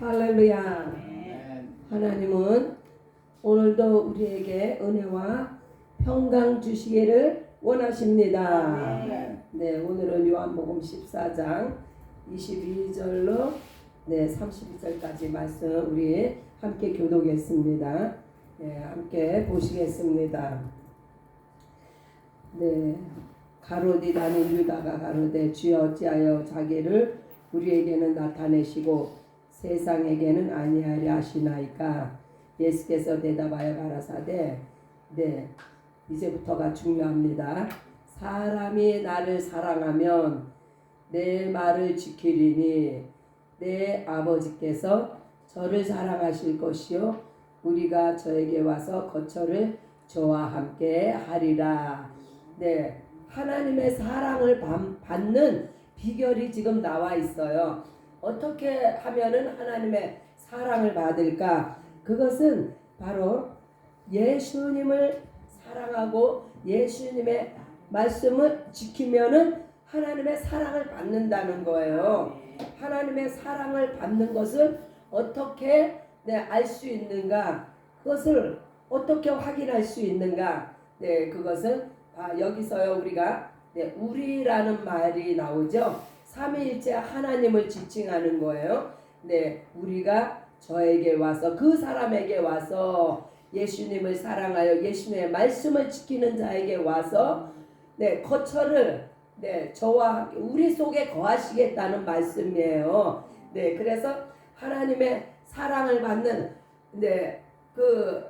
할렐루야. 하나님은 오늘도 우리에게 은혜와 평강 주시기를 원하십니다. 네, 오늘은 요한복음 14장 22절로 네, 32절까지 말씀 우리 함께 교독했습니다. 네, 함께 보시겠습니다. 네, 가로디다는 유다가 가로되 주여 어찌하여 자기를 우리에게는 나타내시고 세상에게는 아니하려 하시나이까? 예수께서 대답하여 가라사대 네 이제부터가 중요합니다. 사람이 나를 사랑하면 내 말을 지키리니 내 아버지께서 저를 사랑하실 것이요 우리가 저에게 와서 거처를 저와 함께 하리라. 네 하나님의 사랑을 받- 받는 비결이 지금 나와 있어요. 어떻게 하면은 하나님의 사랑을 받을까? 그것은 바로 예수님을 사랑하고 예수님의 말씀을 지키면은 하나님의 사랑을 받는다는 거예요. 하나님의 사랑을 받는 것을 어떻게 네, 알 수 있는가? 그것을 어떻게 확인할 수 있는가? 네, 그것은 아, 여기서요 우리가 네, 우리라는 말이 나오죠. 삼위일체 하나님을 지칭하는 거예요. 네, 우리가 저에게 와서 그 사람에게 와서 예수님을 사랑하여 예수님의 말씀을 지키는 자에게 와서 네, 거처를 네, 저와 우리 속에 거하시겠다는 말씀이에요. 네, 그래서 하나님의 사랑을 받는 네, 그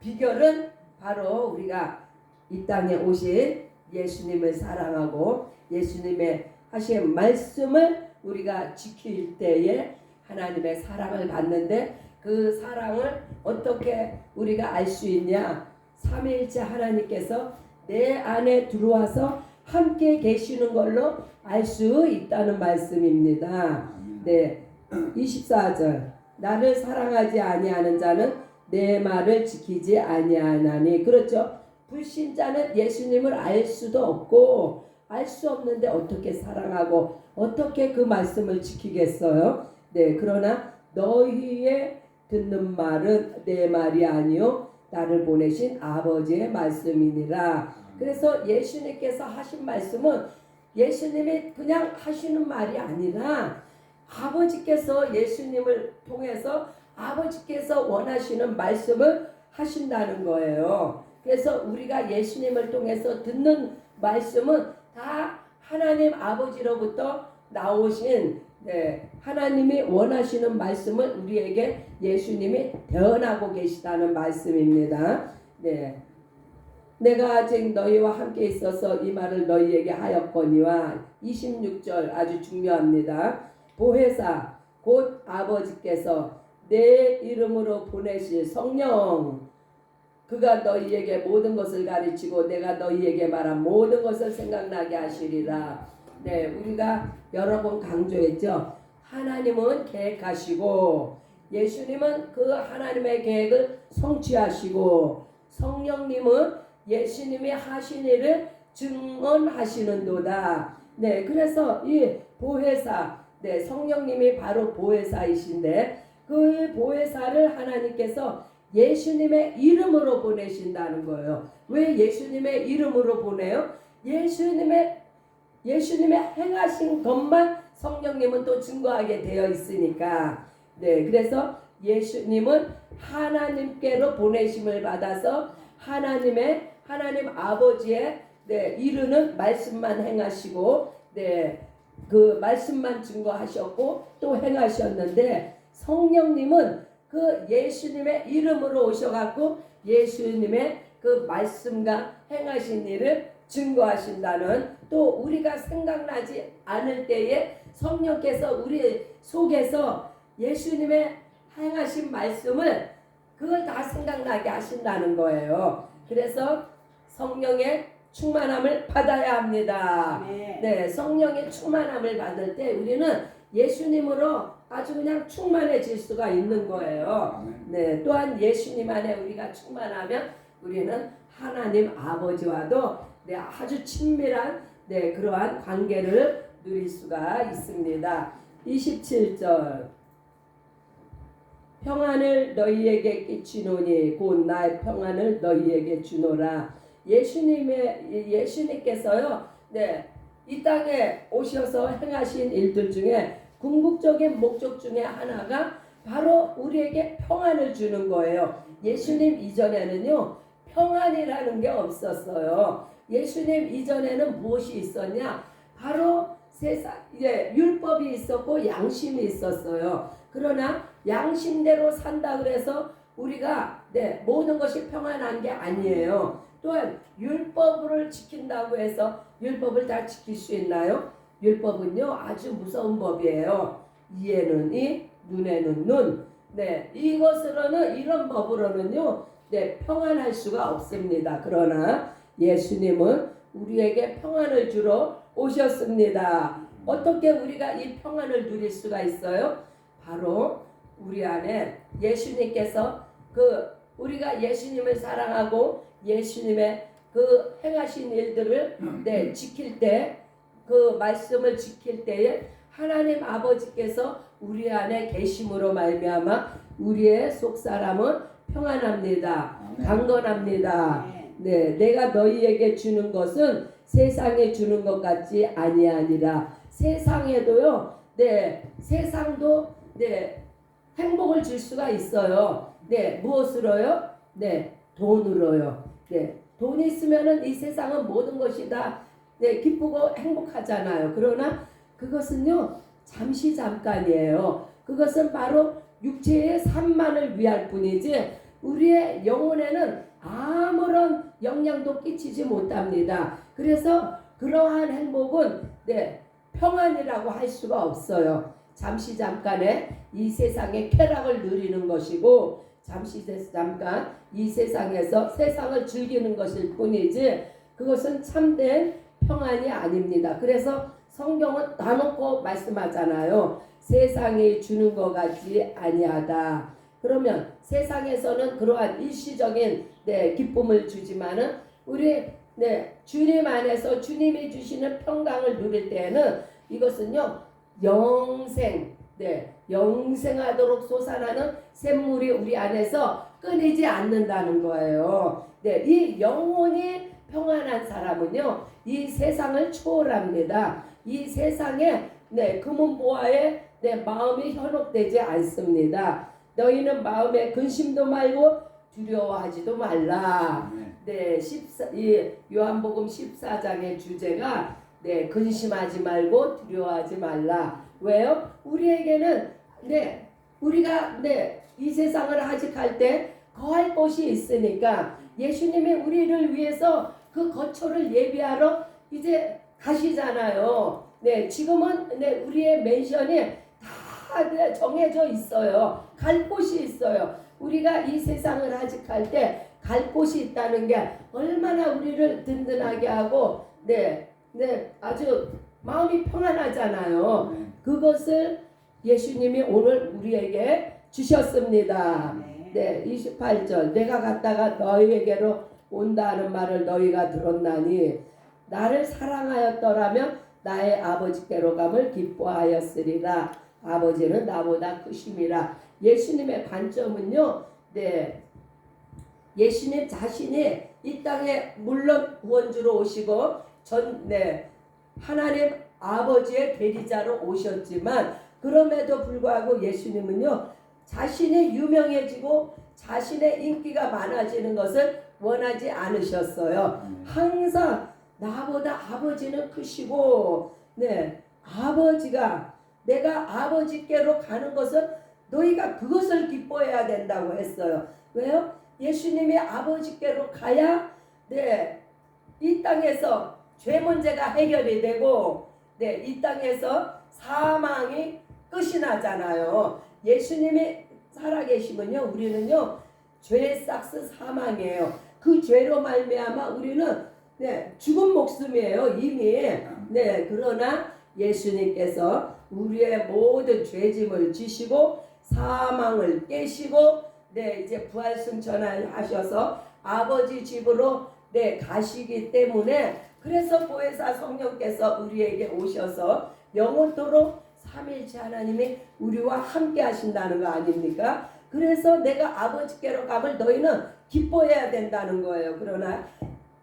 비결은 바로 우리가 이 땅에 오신 예수님을 사랑하고 예수님의 하신 말씀을 우리가 지킬 때에 하나님의 사랑을 받는데 그 사랑을 어떻게 우리가 알 수 있냐? 삼위일체 하나님께서 내 안에 들어와서 함께 계시는 걸로 알 수 있다는 말씀입니다. 네. 24절. 나를 사랑하지 아니하는 자는 내 말을 지키지 아니하나니. 그렇죠? 불신자는 예수님을 알 수도 없고 알 수 없는데 어떻게 사랑하고 어떻게 그 말씀을 지키겠어요? 네, 그러나 너희의 듣는 말은 내 말이 아니요 나를 보내신 아버지의 말씀이니라. 그래서 예수님께서 하신 말씀은 예수님이 그냥 하시는 말이 아니라 아버지께서 예수님을 통해서 아버지께서 원하시는 말씀을 하신다는 거예요. 그래서 우리가 예수님을 통해서 듣는 말씀은 다 하나님 아버지로부터 나오신 네, 하나님이 원하시는 말씀을 우리에게 예수님이 대언하고 계시다는 말씀입니다. 네. 내가 아직 너희와 함께 있어서 이 말을 너희에게 하였거니와 26절 아주 중요합니다. 보혜사 곧 아버지께서 내 이름으로 보내실 성령 그가 너희에게 모든 것을 가르치고 내가 너희에게 말한 모든 것을 생각나게 하시리라. 네, 우리가 여러 번 강조했죠. 하나님은 계획하시고 예수님은 그 하나님의 계획을 성취하시고 성령님은 예수님이 하신 일을 증언하시는도다. 네, 그래서 이 보혜사, 네, 성령님이 바로 보혜사이신데 그 보혜사를 하나님께서 예수님의 이름으로 보내신다는 거예요. 왜 예수님의 이름으로 보내요? 예수님의 예수님의 행하신 것만 성령님은 또 증거하게 되어 있으니까. 네, 그래서 예수님은 하나님께로 보내심을 받아서 하나님의 하나님 아버지의 네, 이르는 말씀만 행하시고 네, 그 말씀만 증거하셨고 또 행하셨는데 성령님은 그 예수님의 이름으로 오셔갖고 예수님의 그 말씀과 행하신 일을 증거하신다는 또 우리가 생각나지 않을 때에 성령께서 우리 속에서 예수님의 행하신 말씀을 그걸 다 생각나게 하신다는 거예요. 그래서 성령의 충만함을 받아야 합니다. 아멘. 네, 성령의 충만함을 받을 때 우리는 예수님으로 아주 그냥 충만해질 수가 있는 거예요. 네, 또한 예수님 안에 우리가 충만하면 우리는 하나님 아버지와도 네, 아주 친밀한 네, 그러한 관계를 누릴 수가 있습니다. 27절 평안을 너희에게 끼치노니 곧 나의 평안을 너희에게 주노라. 예수님의 예수님께서요. 네. 이 땅에 오셔서 행하신 일들 중에 궁극적인 목적 중에 하나가 바로 우리에게 평안을 주는 거예요. 예수님 이전에는요. 평안이라는 게 없었어요. 예수님 이전에는 무엇이 있었냐? 바로 세상 이제 율법이 있었고 양심이 있었어요. 그러나 양심대로 산다 그래서 우리가 네, 모든 것이 평안한 게 아니에요. 또한 율법을 지킨다고 해서 율법을 다 지킬 수 있나요? 율법은요 아주 무서운 법이에요. 이에는 이, 눈에는 눈. 네, 이것으로는 이런 법으로는요, 네 평안할 수가 없습니다. 그러나 예수님은 우리에게 평안을 주러 오셨습니다. 어떻게 우리가 이 평안을 누릴 수가 있어요? 바로 우리 안에 예수님께서 그 우리가 예수님을 사랑하고 예수님의 그 행하신 일들을 네, 지킬 때 그 말씀을 지킬 때에 하나님 아버지께서 우리 안에 계심으로 말미암아 우리의 속 사람은 평안합니다. 강건합니다. 네, 내가 너희에게 주는 것은 세상에 주는 것 같지 아니하니라. 세상에도요, 네, 세상도 네 행복을 줄 수가 있어요. 네, 무엇으로요? 네, 돈으로요. 네, 돈 있으면은 이 세상은 모든 것이 다 네, 기쁘고 행복하잖아요. 그러나 그것은요, 잠시 잠깐이에요. 그것은 바로 육체의 산만을 위할 뿐이지 우리의 영혼에는 아무런 영향도 끼치지 못합니다. 그래서 그러한 행복은 네, 평안이라고 할 수가 없어요. 잠시 잠깐의 이 세상의 쾌락을 누리는 것이고 잠시 잠깐 이 세상에서 세상을 즐기는 것일 뿐이지 그것은 참된 평안이 아닙니다. 그래서 성경은 다 놓고 말씀하잖아요. 세상이 주는 것 같지 아니하다. 그러면 세상에서는 그러한 일시적인 네, 기쁨을 주지만은 우리 네, 주님 안에서 주님이 주시는 평강을 누릴 때에는 이것은요 영생 네, 영생하도록 솟아나는 샘물이 우리 안에서 끊이지 않는다는 거예요. 네, 이 영혼이 평안한 사람은요, 이 세상을 초월합니다. 이 세상에 네, 금은보화에 네, 마음이 현혹되지 않습니다. 너희는 마음에 근심도 말고 두려워하지도 말라. 네, 14, 이 요한복음 14장의 주제가 네, 근심하지 말고 두려워하지 말라. 왜요? 우리에게는 네, 우리가 네, 이 세상을 하직할 때 거할 곳이 있으니까 예수님이 우리를 위해서 그 거처를 예비하러 이제 가시잖아요. 네, 지금은 네, 우리의 맨션이 다 네, 정해져 있어요. 갈 곳이 있어요. 우리가 이 세상을 하직할 때갈 곳이 있다는 게 얼마나 우리를 든든하게 하고 네, 네, 아주 마음이 평안하잖아요. 그것을 예수님이 오늘 우리에게 주셨습니다. 네, 28절. 내가 갔다가 너희에게로 온다는 말을 너희가 들었나니 나를 사랑하였더라면 나의 아버지께로 감을 기뻐하였으리라. 아버지는 나보다 크심이라. 예수님의 관점은요. 네. 예수님 자신이 이 땅에 물론 구원주로 오시고 전 네. 하나님 아버지의 대리자로 오셨지만 그럼에도 불구하고 예수님은요. 자신이 유명해지고 자신의 인기가 많아지는 것을 원하지 않으셨어요. 항상 나보다 아버지는 크시고, 네, 아버지가 내가 아버지께로 가는 것은 너희가 그것을 기뻐해야 된다고 했어요. 왜요? 예수님이 아버지께로 가야, 네, 이 땅에서 죄 문제가 해결이 되고, 네, 이 땅에서 사망이 끝이 나잖아요. 예수님이 살아계시면요, 우리는요, 죄 싹스 사망이에요. 그 죄로 말미암아 우리는 네, 죽은 목숨이에요 이미. 네, 그러나 예수님께서 우리의 모든 죄짐을 지시고 사망을 깨시고 네, 이제 부활 승천을 하셔서 아버지 집으로 네, 가시기 때문에 그래서 보혜사 성령께서 우리에게 오셔서 영원토록 삼일째 하나님이 우리와 함께 하신다는 거 아닙니까? 그래서 내가 아버지께로 가면 너희는 기뻐해야 된다는 거예요. 그러나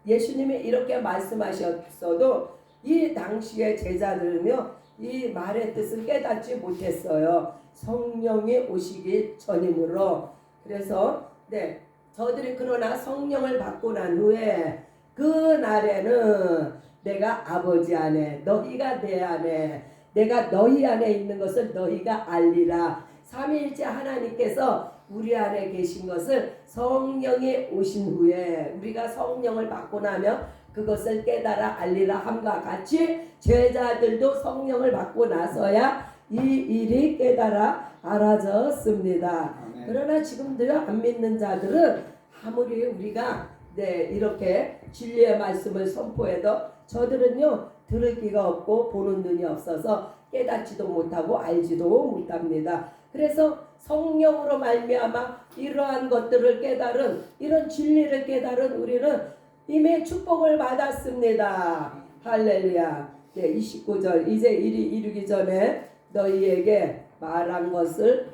예수님이 이렇게 말씀하셨어도 이 당시의 제자들은요, 이 말의 뜻을 깨닫지 못했어요. 성령이 오시기 전이므로. 그래서, 네, 저들이 그러나 성령을 받고 난 후에 그 날에는 내가 아버지 안에, 너희가 내 안에, 내가 너희 안에 있는 것을 너희가 알리라. 삼위일체 하나님께서 우리 안에 계신 것을 성령이 오신 후에 우리가 성령을 받고 나면 그것을 깨달아 알리라 함과 같이 제자들도 성령을 받고 나서야 이 일이 깨달아 알아졌습니다. 아멘. 그러나 지금도요 안 믿는 자들은 아무리 우리가 네 이렇게 진리의 말씀을 선포해도 저들은요 들을 귀가 없고 보는 눈이 없어서 깨닫지도 못하고 알지도 못합니다. 그래서 성령으로 말미암아 이러한 것들을 깨달은 이런 진리를 깨달은 우리는 이미 축복을 받았습니다. 할렐루야. 네, 29절 이제 일이 이르기 전에 너희에게 말한 것을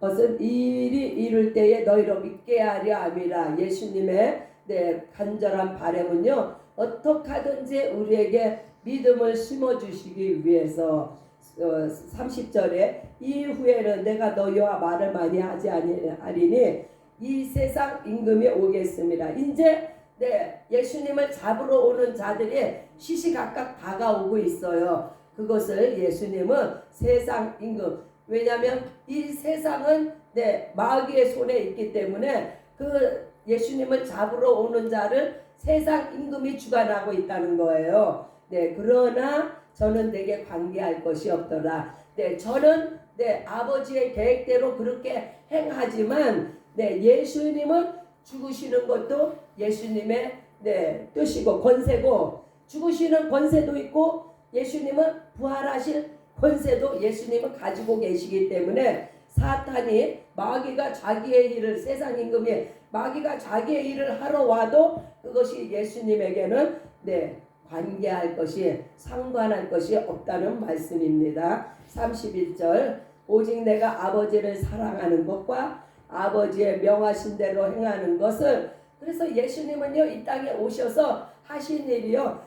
것은 이 일이 이룰 때에 너희로 믿게 하려 함이라 예수님의 네, 간절한 바람은요 어떻게 하든지 우리에게 믿음을 심어 주시기 위해서 어, 30절에 이후에는 내가 너희와 말을 많이 하지 아니하리니 이 세상 임금이 오겠습니다. 이제 네, 예수님을 잡으러 오는 자들이 시시각각 다가오고 있어요. 그것을 예수님은 세상 임금 왜냐하면 이 세상은 네, 마귀의 손에 있기 때문에 그 예수님을 잡으러 오는 자를 세상 임금이 주관하고 있다는 거예요. 네, 그러나 저는 내게 관계할 것이 없더라. 네, 저는 네, 아버지의 계획대로 그렇게 행하지만 네, 예수님은 죽으시는 것도 예수님의 네, 뜻이고 권세고 죽으시는 권세도 있고 예수님은 부활하실 권세도 예수님은 가지고 계시기 때문에 사탄이 마귀가 자기의 일을 세상 임금이 마귀가 자기의 일을 하러 와도 그것이 예수님에게는 네 관계할 것이 상관할 것이 없다는 말씀입니다. 31절. 오직 내가 아버지를 사랑하는 것과 아버지의 명하신 대로 행하는 것을. 그래서 예수님은요 이 땅에 오셔서 하신 일이요.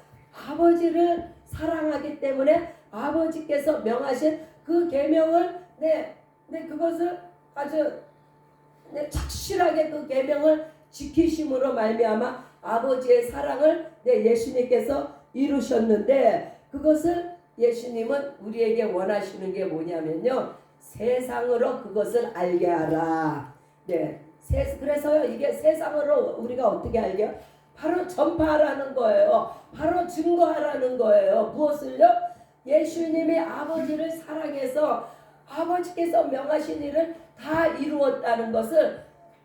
아버지를 사랑하기 때문에 아버지께서 명하신 그 계명을 네, 네 그것을 아주 네, 착실하게 그 계명을 지키심으로 말미암아 아버지의 사랑을 네, 예수님께서 이루셨는데 그것을 예수님은 우리에게 원하시는 게 뭐냐면요 세상으로 그것을 알게 하라. 네, 세, 그래서 이게 세상으로 우리가 어떻게 알게요? 바로 전파하라는 거예요. 바로 증거하라는 거예요. 무엇을요? 예수님이 아버지를 사랑해서 아버지께서 명하신 일을 다 이루었다는 것을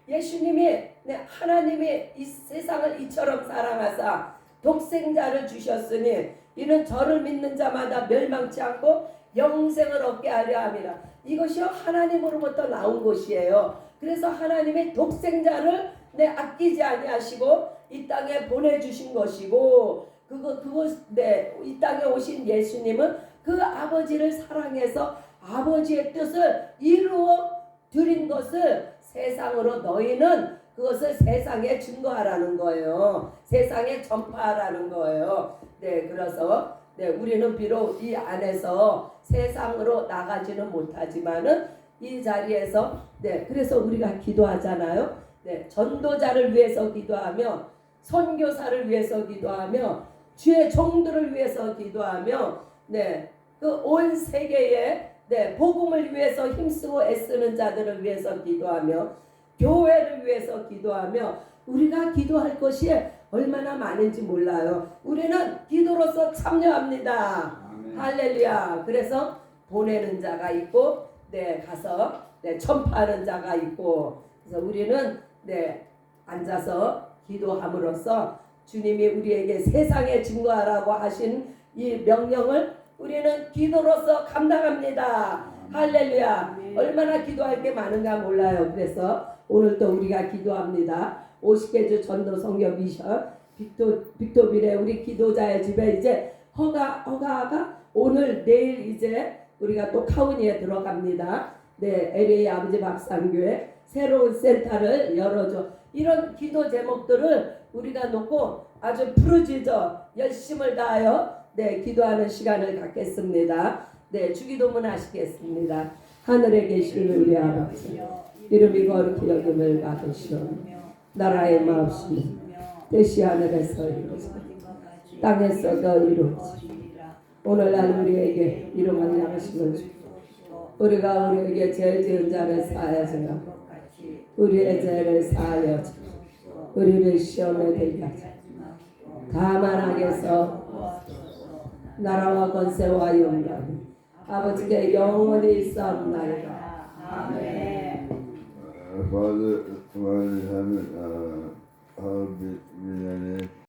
예수님이 네, 하나님이 이 세상을 이처럼 사랑하사 독생자를 주셨으니 이는 저를 믿는 자마다 멸망치 않고 영생을 얻게 하려 함이라. 이것이요 하나님으로부터 나온 것이에요. 그래서 하나님의 독생자를 내 아끼지 아니하시고 이 땅에 보내주신 것이고 그거 그것 네이 땅에 오신 예수님은 그 아버지를 사랑해서 아버지의 뜻을 이루어 드린 것을 세상으로 너희는 그것을 세상에 증거하라는 거예요. 세상에 전파하라는 거예요. 네, 그래서 네, 우리는 비록 이 안에서 세상으로 나가지는 못하지만은 이 자리에서 네, 그래서 우리가 기도하잖아요. 네, 전도자를 위해서 기도하며 선교사를 위해서 기도하며 주의 종들을 위해서 기도하며 네, 그 온 세계에 네, 복음을 위해서 힘쓰고 애쓰는 자들을 위해서 기도하며 교회를 위해서 기도하며 우리가 기도할 것이 얼마나 많은지 몰라요. 우리는 기도로서 참여합니다. 아멘. 할렐루야. 그래서 보내는 자가 있고, 네, 가서, 네, 전파하는 자가 있고, 그래서 우리는, 네, 앉아서 기도함으로써 주님이 우리에게 세상에 증거하라고 하신 이 명령을 우리는 기도로서 감당합니다. 할렐루야. 얼마나 기도할 게 많은가 몰라요. 그래서 오늘 또 우리가 기도합니다. 50개 주 전도 성교 미션 빅토 빅토빌의 우리 기도자의 집에 이제 허가 허가가 오늘 내일 이제 우리가 또 카운이에 들어갑니다. 네 LA 아버지 박상교회 새로운 센터를 열어줘 이런 기도 제목들을 우리가 놓고 아주 부르짖어 열심을 다하여 네 기도하는 시간을 갖겠습니다. 네 주기도문 하시겠습니다. 하늘에 계시는 우리 아버지 이름이 거룩히 여김을 받으시오. 나라의 마옵시며 뜻이 하늘에서 이루어져 땅에서도 이루어지 오늘날 우리에게 이름을 양식을 주고 우리가 우리에게 죄 지은 자를 사하여 주라 우리의 죄를 사하여 주라 우리를 시험에 들게 하자. 다만 악에서 나라와 권세와 영광이 아버지께 영원히 있사옵나이다. 아멘. ifade ihtimali hem harbileri